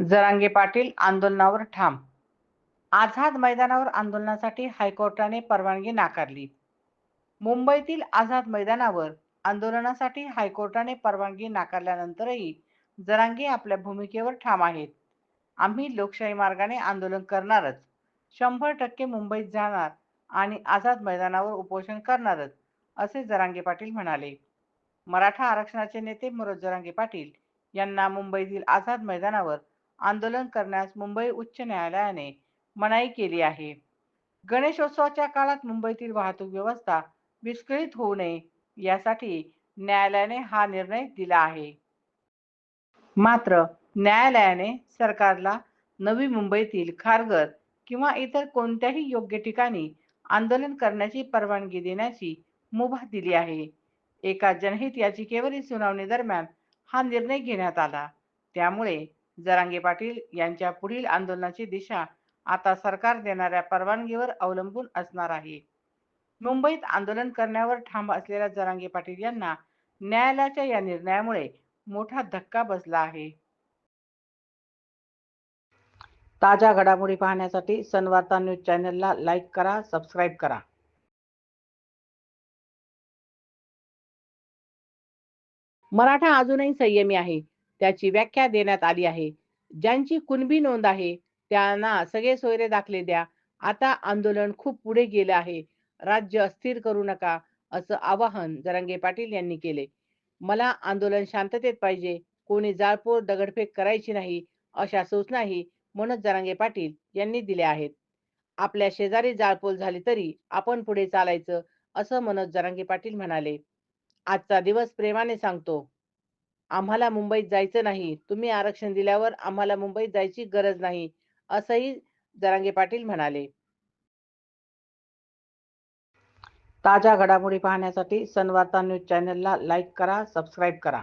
जरांगे पाटील आंदोलनावर ठाम. आझाद मैदानावर आंदोलनासाठी हायकोर्टाने परवानगी नाकारली. मुंबईतील आझाद मैदानावर आंदोलनासाठी हायकोर्टाने परवानगी नाकारल्यानंतरही जरांगे आपल्या भूमिकेवर ठाम आहेत. आम्ही लोकशाही मार्गाने आंदोलन करणारच. शंभर टक्के मुंबईत जाणार आणि आझाद मैदानावर उपोषण करणारच असे जरांगे पाटील म्हणाले. मराठा आरक्षणाचे नेते मनोज जरांगे पाटील यांना मुंबईतील आझाद मैदानावर आंदोलन करण्यास मुंबई उच्च न्यायालयाने मनाई केली आहे. गणेशोत्सवाच्या काळात मुंबईतील वाहतूक व्यवस्था विस्कळीत होऊ नये यासाठी न्यायालयाने हा निर्णय दिला आहे. मात्र न्यायालयाने सरकारला नवी मुंबईतील खारघर किंवा इतर कोणत्याही योग्य ठिकाणी आंदोलन करण्याची परवानगी देण्याची मुभा दिली आहे. एका जनहित याचिकेवरील सुनावणी दरम्यान हा निर्णय घेण्यात आला. त्यामुळे जरांगे पाटील यांच्या पुढील आंदोलनाची दिशा आता सरकार देणाऱ्या परवानगीवर अवलंबून असणार आहे. मुंबईत आंदोलन करण्यावर ठाम असलेल्या जरांगे पाटील यांना न्यायालयाच्या या निर्णयामुळे मोठा धक्का बसला आहे. ताज्या घडामोडी पाहण्यासाठी सनवार्ता न्यूज चॅनलला लाईक करा सबस्क्राईब करा. मराठा अजूनही संयमी आहे. त्याची व्याख्या देण्यात आली आहे. ज्यांची कुणबी नोंद आहे त्यांना सगळे सोयरे दाखले द्या. आता आंदोलन खूप पुढे गेले आहे. राज्य अस्थिर करू नका असं आवाहन जरांगे पाटील यांनी केले. मला आंदोलन शांततेत पाहिजे कोणी जाळपोळ दगडफेक करायची नाही अशा सूचनाही मनोज जरांगे पाटील यांनी दिल्या आहेत. आपल्या शेजारी जाळपोल झाली तरी आपण पुढे चालायचं असं मनोज जरांगे पाटील म्हणाले. आजचा दिवस प्रेमाने सांगतो. आम्हाला मुंबईत जायचं नाही. तुम्ही आरक्षण दिल्यावर आम्हाला मुंबईत जायची गरज नाही असंही जरांगे पाटील म्हणाले. ताज्या घडामोडी पाहण्यासाठी सनवार्ता न्यूज चॅनलला लाईक करा सबस्क्राईब करा.